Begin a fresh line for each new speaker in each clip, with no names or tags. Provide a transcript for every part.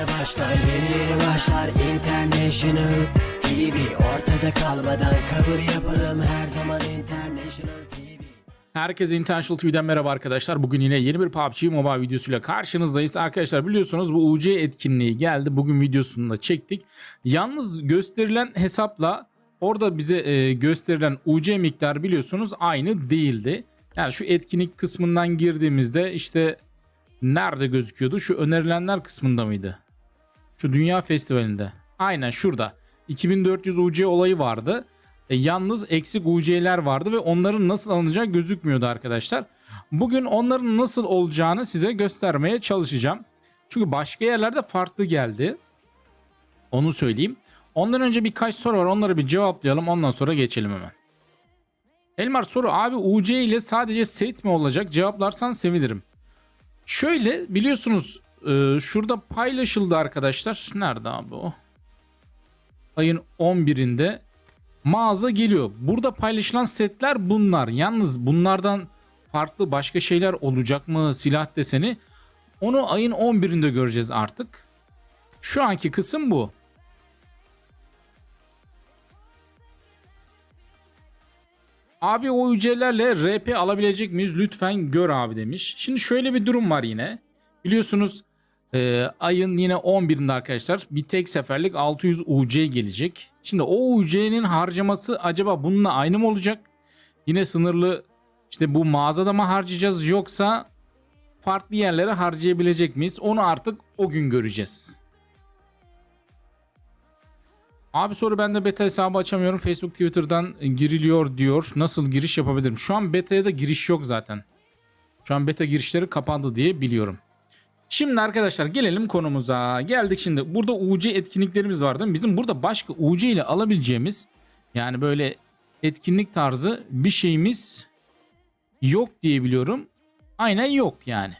yeni başlar Yeni yeni başlar International TV Ortada kalmadan kabul yapalım Her zaman International TV
Herkese International TV'den merhaba arkadaşlar. Bugün yine yeni bir PUBG Mobile videosuyla karşınızdayız. Arkadaşlar biliyorsunuz bu UC etkinliği geldi. Bugün videosunu da çektik. Yalnız gösterilen hesapla orada bize e, gösterilen UC miktarı biliyorsunuz aynı değildi. Yani şu etkinlik kısmından girdiğimizde işte nerede gözüküyordu? Şu önerilenler kısmında mıydı? Şu Dünya Festivali'nde. Aynen şurada. 2400 UC olayı vardı. E, yalnız eksik UC'ler vardı ve onların nasıl alınacağı gözükmüyordu arkadaşlar. Bugün onların nasıl olacağını size göstermeye çalışacağım. Çünkü başka yerlerde farklı geldi. Onu söyleyeyim. Ondan önce birkaç soru var. Onları bir cevaplayalım. Ondan sonra geçelim hemen. Elmar soru abi UC ile sadece set mi olacak? Cevaplarsan sevinirim. Şöyle biliyorsunuz e, şurada paylaşıldı arkadaşlar. Nerede abi o? Ayın 11'inde mağaza geliyor. Burada paylaşılan setler bunlar. Yalnız bunlardan farklı başka şeyler olacak mı silah deseni? Onu ayın 11'inde göreceğiz artık. Şu anki kısım bu. Abi o ücretlerle RP alabilecek miyiz? Lütfen gör abi demiş. Şimdi şöyle bir durum var yine. Biliyorsunuz e, ayın yine 11'inde arkadaşlar bir tek seferlik 600 UC gelecek. Şimdi o UC'nin harcaması acaba bununla aynı mı olacak? Yine sınırlı işte bu mağazada mı harcayacağız yoksa farklı yerlere harcayabilecek miyiz? Onu artık o gün göreceğiz. Abi soru ben de beta hesabı açamıyorum. Facebook Twitter'dan giriliyor diyor. Nasıl giriş yapabilirim? Şu an beta'ya da giriş yok zaten. Şu an beta girişleri kapandı diye biliyorum. Şimdi arkadaşlar gelelim konumuza. Geldik şimdi. Burada UC etkinliklerimiz var değil mi? Bizim burada başka UC ile alabileceğimiz yani böyle etkinlik tarzı bir şeyimiz yok diye biliyorum. Aynen yok yani.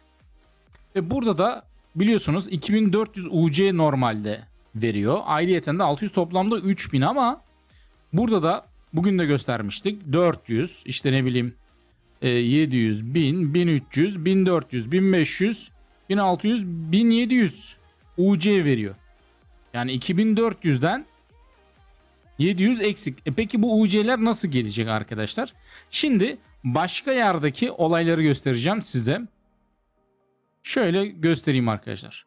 Ve burada da biliyorsunuz 2400 UC normalde veriyor. Ayrıyeten de 600 toplamda 3000 ama burada da bugün de göstermiştik. 400 işte ne bileyim e, 700, 1000, 1300, 1400, 1500, 1600, 1700 UC veriyor. Yani 2400'den 700 eksik. E peki bu UC'ler nasıl gelecek arkadaşlar? Şimdi başka yerdeki olayları göstereceğim size. Şöyle göstereyim arkadaşlar.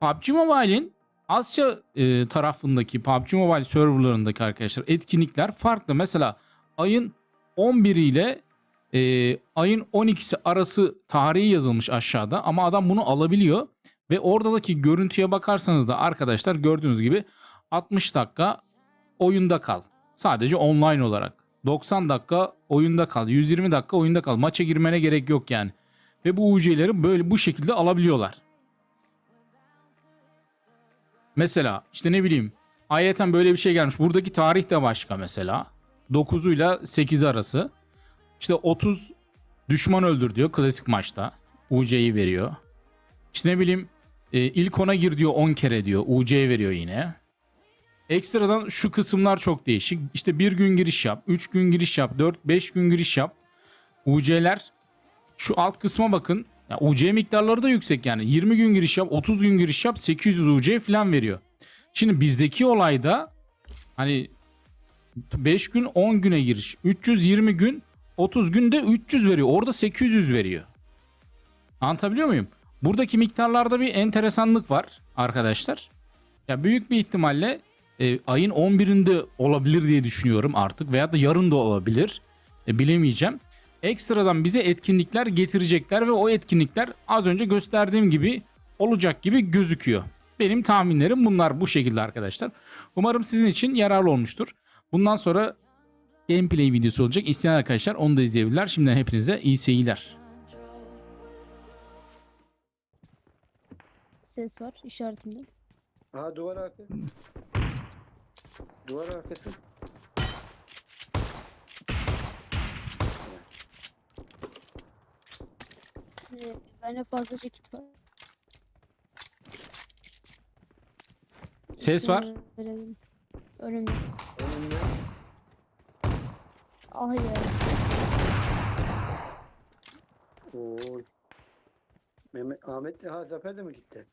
PUBG Mobile'in Asya e, tarafındaki PUBG Mobile serverlarındaki arkadaşlar etkinlikler farklı. Mesela ayın 11 ile e, ayın 12'si arası tarihi yazılmış aşağıda ama adam bunu alabiliyor ve oradaki görüntüye bakarsanız da arkadaşlar gördüğünüz gibi 60 dakika oyunda kal. Sadece online olarak. 90 dakika oyunda kal. 120 dakika oyunda kal. Maça girmene gerek yok yani. Ve bu UC'leri böyle bu şekilde alabiliyorlar. Mesela işte ne bileyim ayeten böyle bir şey gelmiş. Buradaki tarih de başka mesela. 9'uyla 8 arası. İşte 30 düşman öldür diyor klasik maçta. UC'yi veriyor. İşte ne bileyim e, ilk ona gir diyor 10 kere diyor. UC veriyor yine. Ekstradan şu kısımlar çok değişik. İşte bir gün giriş yap, 3 gün giriş yap, 4-5 gün giriş yap. UC'ler şu alt kısma bakın. Ya UC miktarları da yüksek yani. 20 gün giriş yap, 30 gün giriş yap 800 UC falan veriyor. Şimdi bizdeki olayda hani 5 gün 10 güne giriş. 320 gün 30 günde 300 veriyor. Orada 800 veriyor. Anlatabiliyor muyum? Buradaki miktarlarda bir enteresanlık var arkadaşlar. Ya büyük bir ihtimalle e, ayın 11'inde olabilir diye düşünüyorum artık veya da yarın da olabilir. E, bilemeyeceğim. Ekstradan bize etkinlikler getirecekler ve o etkinlikler az önce gösterdiğim gibi olacak gibi gözüküyor. Benim tahminlerim bunlar bu şekilde arkadaşlar. Umarım sizin için yararlı olmuştur. Bundan sonra gameplay videosu olacak. İsteyen arkadaşlar onu da izleyebilirler. Şimdiden hepinize iyi seyirler.
Ses var işaretinde.
Ha duvar arkası. Duvar arkası.
Ee, bende fazlaca kit var.
Ses var.
Ee. Önümde.
Önümde.
Ah ya.
Oo. Mehmet, Ahmet de ha Zafer de mi gitti?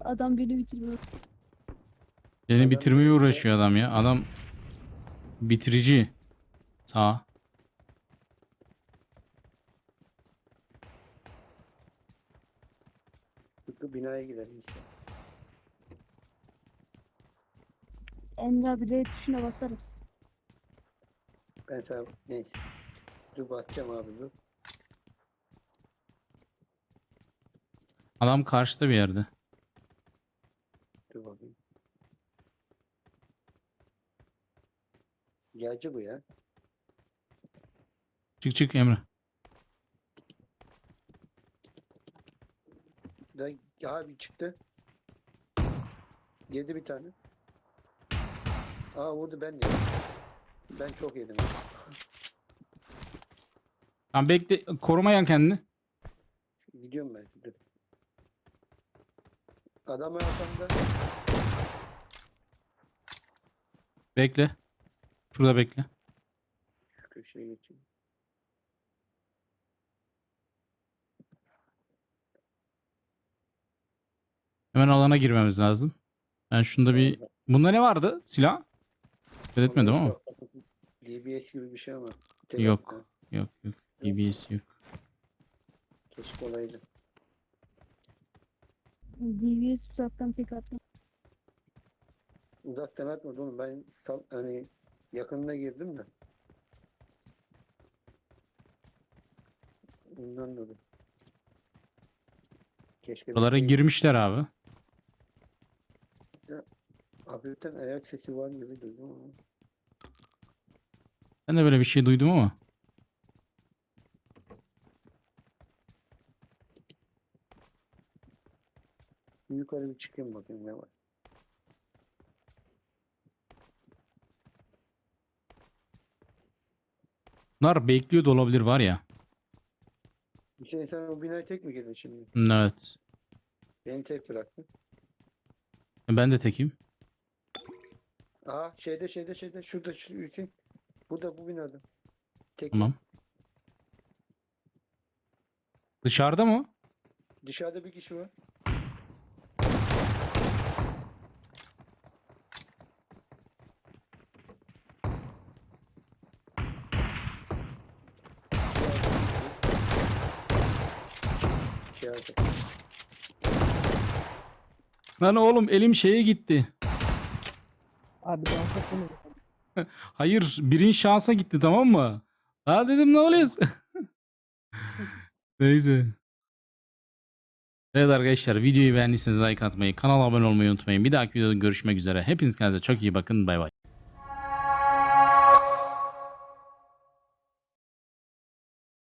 Adam beni bitiriyor.
Seni
Adam
bitirmeye uğraşıyor adam ya. Adam bitirici. Sağ.
Tıpkı binaya gidelim işte.
Emre abi R tuşuna basar mısın?
Ben sana neyse. Dur basacağım abi dur.
Adam karşıda bir yerde.
Dur bakayım. Gelci bu ya.
Çık çık Emre.
Da abi çıktı. Yedi bir tane. Aa vurdu ben de. Ben çok yedim.
Tamam bekle. Korumayan kendini.
Gidiyorum ben. Dur. Adam arkamda.
Bekle. Şurada bekle.
Şu köşeye geçeyim.
Hemen alana girmemiz lazım. Ben şunda bir... Bunda ne vardı? Silah? Dikkat etmedim ama.
DBS gibi bir şey ama. Tek
Yok. Yok yok. DBS yok.
Keşke olaydı.
DVS uzaktan tek atma.
Uzaktan atmadı oğlum. Ben sal- hani yakınına girdim de. Ondan dolayı. Keşke
Buralara
şey-
girmişler abi.
Hafiften ayak sesi var gibi duydum ama.
Ben de böyle bir şey duydum ama.
Yukarı bir çıkayım bakayım ne var.
Bunlar bekliyor da olabilir var ya.
Bir şey sen o binaya tek mi girdin şimdi?
Evet.
Beni tek bıraktın.
Ben de tekim.
Aha şeyde şeyde şeyde şurada şu Hüseyin. Burada bu binada. Tek
Tamam. Dışarıda mı?
Dışarıda bir kişi var. İçeride.
Lan oğlum elim şeye gitti.
Abi ben sakın
Hayır birin şansa gitti tamam mı? Ha dedim ne oluyor? Neyse. Evet arkadaşlar videoyu beğendiyseniz like atmayı, kanala abone olmayı unutmayın. Bir dahaki videoda görüşmek üzere. Hepiniz kendinize çok iyi bakın. Bay bay.